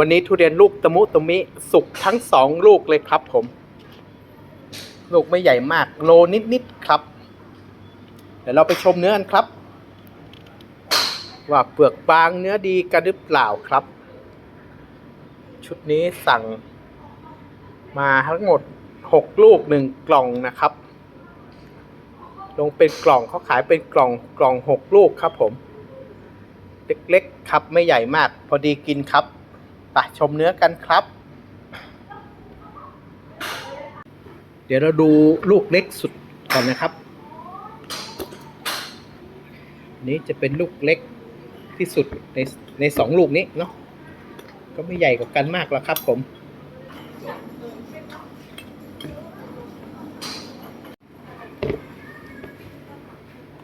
วันนี้ทุเรียนลูกตะมุตะมิสุกทั้งสองลูกเลยครับผม ลูกไม่ใหญ่มาก โลนิดๆครับ เดี๋ยวเราไปชมเนื้อกันครับ ว่าเปลือกบางเนื้อดีกันหรือเปล่าครับ ชุดนี้สั่ง มาทั้งหมดหกลูกหนึ่งกล่องนะครับ ลงเป็นกล่องเขาขายเป็นกล่องกล่องหกลูกครับผม เล็กๆครับไม่ใหญ่มาก พอดีกินครับ ไปชมเนื้อกันครับ เดี๋ยวเราดูลูกเล็กสุดก่อนนะครับ นี้จะเป็นลูกเล็กที่สุดในในสองลูกนี้เนาะก็ไม่ใหญ่กว่ากันมากแล้วครับผม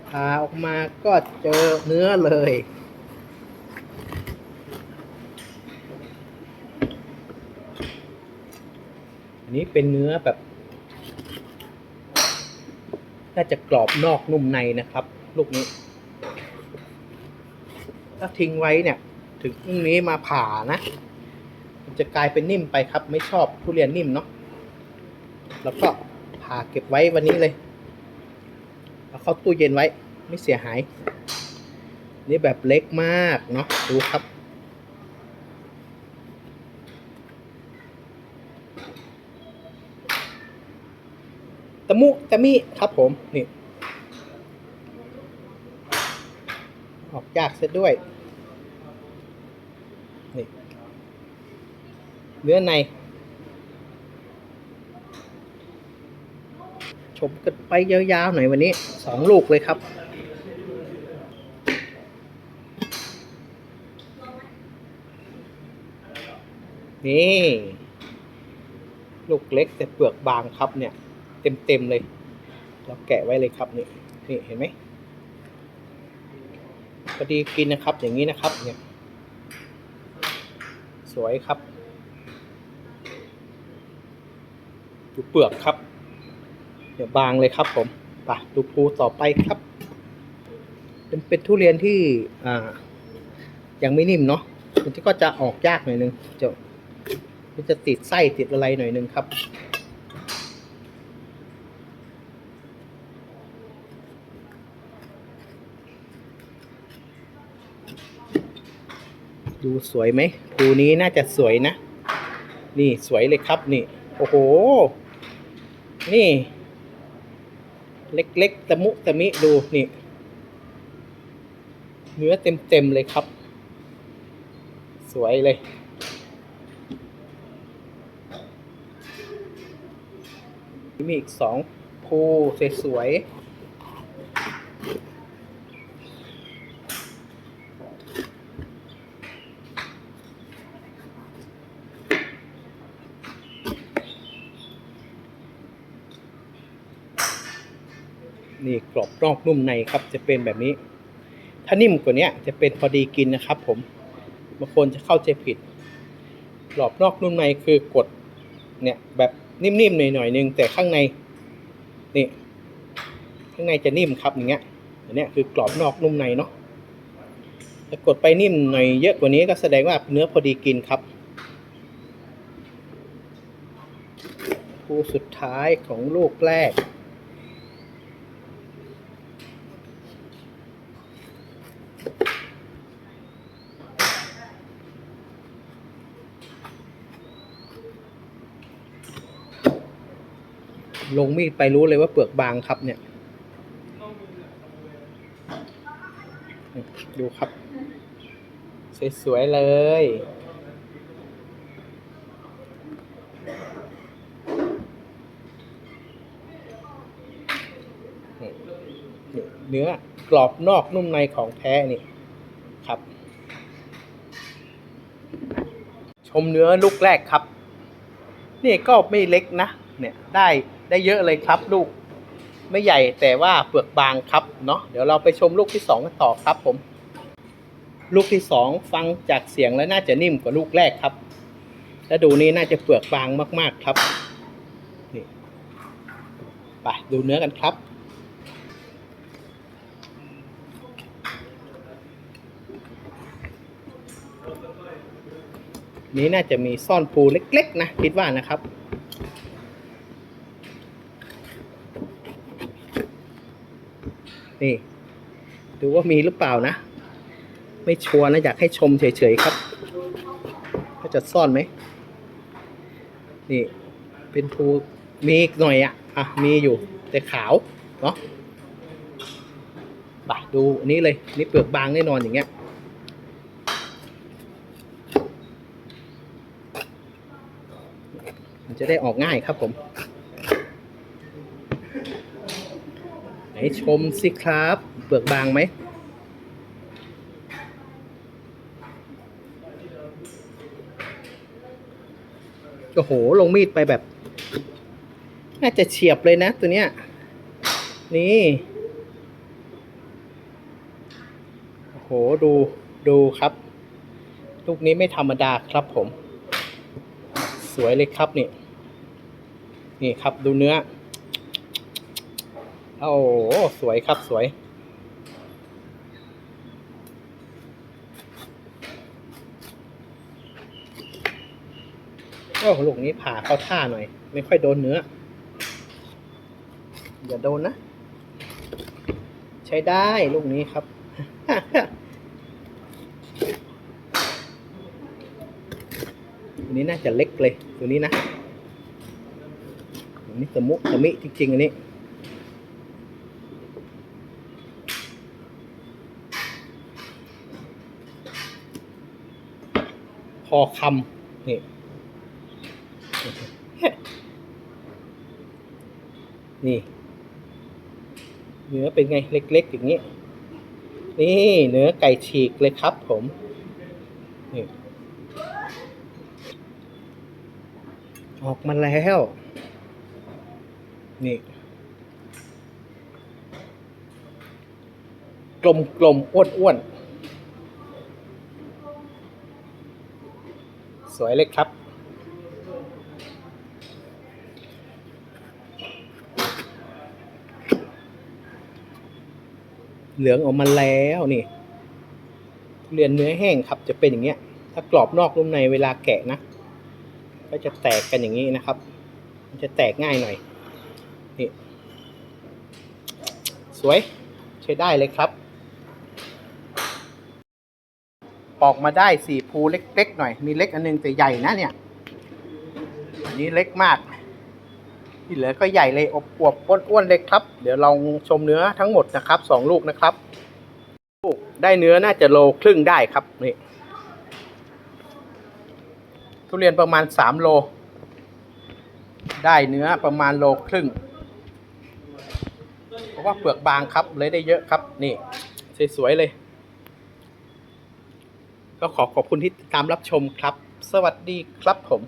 พาออกมาก็เจอเนื้อเลย นี้เป็นเนื้อแบบ น่าจะกรอบนอกนุ่มในนะครับ ลูกนี้ ถ้าทิ้งไว้เนี่ย ถึงพรุ่งนี้มาผ่านะ มันจะกลายเป็นนิ่มไปครับ ไม่ชอบทุเรียนนิ่มเนาะ แล้วก็ผ่าเก็บไว้วันนี้เลยเอาเข้าตู้เย็นไว้ ไม่เสียหาย นี่แบบเล็กมากเนาะ ดูครับ ตะมุตะมิครับผม นี่ ออกยากซะด้วย นี่ เนื้อใน ชมกันไปยาวๆหน่อยวันนี้สองลูกเลยครับนี่ ลูกเล็กแต่เปลือกบางครับเนี่ย เต็มๆเลย เราแกะไว้เลยครับนี่นี่เห็นไหมพอดีกินนะครับ อย่างนี้นะครับ เนี่ย สวยครับดูเปลือกครับ เดี๋ยวบางเลยครับผมไปดูภูต่อไปครับ เป็นเป็นทุเรียนที่อ่ายังไม่นิ่มเนาะมันก็จะออกยากหน่อยนึงจะมันจะติดไส้ติดอะไรหน่อยนึงครับ ดูสวยไหม ดูนี้น่าจะสวยนะ นี่สวยเลยครับนี่ โอ้โห นี่ เล็กๆตะมุตะมิดูนี่ เนื้อเต็มๆเลยครับ สวยเลย มีอีกสองภูสวยๆ นี่กรอบนอกนุ่มในครับจะเป็นแบบนี้ ถ้านิ่มกว่านี้จะเป็นพอดีกินนะครับ ผมบางคนจะเข้าใจผิดกรอบนอกนุ่มในคือกดเนี่ยแบบนิ่มๆหน่อยๆนึงแต่ข้างในนี่ข้างในจะนิ่มครับอย่างเงี้ยอันเนี้ยคือกรอบนอกนุ่มในเนาะถ้ากดไปนิ่มหน่อยเยอะกว่านี้ก็แสดงว่าเนื้อพอดีกินครับคู่สุดท้ายของลูกแรก ลงมีดไปรู้เลยว่าเปลือกบางครับเนี่ย ดูครับ สวยๆเลย เนื้อกรอบนอกนุ่มในของแท้นี่ครับ ชมเนื้อลูกแรกครับ นี่ก็ไม่เล็กนะ เนี่ยได้ได้เยอะเลยครับลูก ไม่ใหญ่แต่ว่าเปลือกบางครับเนาะเดี๋ยวเราไปชมลูกที่สองกันต่อครับผม ลูกที่สองฟังจากเสียงแล้วน่าจะนิ่มกว่าลูกแรกครับแล้วดูนี่น่าจะเปลือกบางมากๆครับนี่ไปดูเนื้อกันครับนนี้น่าจะมีซ่อนปูเล็ก ๆ นะ คิดว่านะครับ นี่ ดูว่ามีหรือเปล่านะ ไม่ชัวร์นะ อยากให้ชมเฉยๆครับว่าจะซ่อนไหม นี่ เป็นปูมีอีกหน่อยอะ อะ มีอยู่ แต่ขาว เนาะไปดูอันนี้เลย นี่เปลือกบางแน่นอนอย่างเงี้ยมันจะได้ออกง่ายครับผม ไหนชมสิครับ เปลือกบางไหม โอ้โห ลงมีดไปแบบ น่าจะเฉียบเลยนะตัวเนี้ย นี่ โอ้โห ดู ดูครับ ลูกนี้ไม่ธรรมดาครับผม สวยเลยครับนี่ นี่ครับดูเนื้อ โอ้โหสวยครับสวย โอ้ลูกนี้ผ่าเข้าท่าหน่อย ไม่ค่อยโดนเนื้อ อย่าโดนนะ ใช้ได้ลูกนี้ครับตัวนี้น่าจะเล็กเลย ตัวนี้นะตัวนี้ตะมุตะมิจริงๆอันนี้ อคำนี่ นี่ เนื้อเป็นไงเล็กๆอย่างนี้ นี่เนื้อไก่ฉีกเลยครับผม นี่ ออกมาแล้ว นี่กลมๆอ้วนๆ สวยเลยครับ เหลืองออกมาแล้วนี่ทุเรียนเนื้อแห้งครับจะเป็นอย่างเงี้ย ถ้ากรอบนอกนุ่มในเวลาแกะนะ ก็จะแตกกันอย่างนี้นะครับ มันจะแตกง่ายหน่อย นี่ สวยใช้ได้เลยครับ ปอกมาได้สี่ภูเล็กๆหน่อย มีเล็กอันหนึงแต่ใหญ่นะเนี่ย อันนี้เล็กมาก ที่เหลือก็ใหญ่เลยอบอวบอ้วนๆเลยครับ เดี๋ยวลองชมเนื้อทั้งหมดนะครับสองลูกนะครับ ลูกได้เนื้อน่าจะโลครึ่งได้ครับนี่ทุเรียนประมาณสามโล ได้เนื้อประมาณโลครึ่งเพราะว่าเปลือกบางครับเลยได้เยอะครับนี่สวยๆเลย ก็ขอขอบคุณที่ตามรับชมครับ สวัสดีครับผม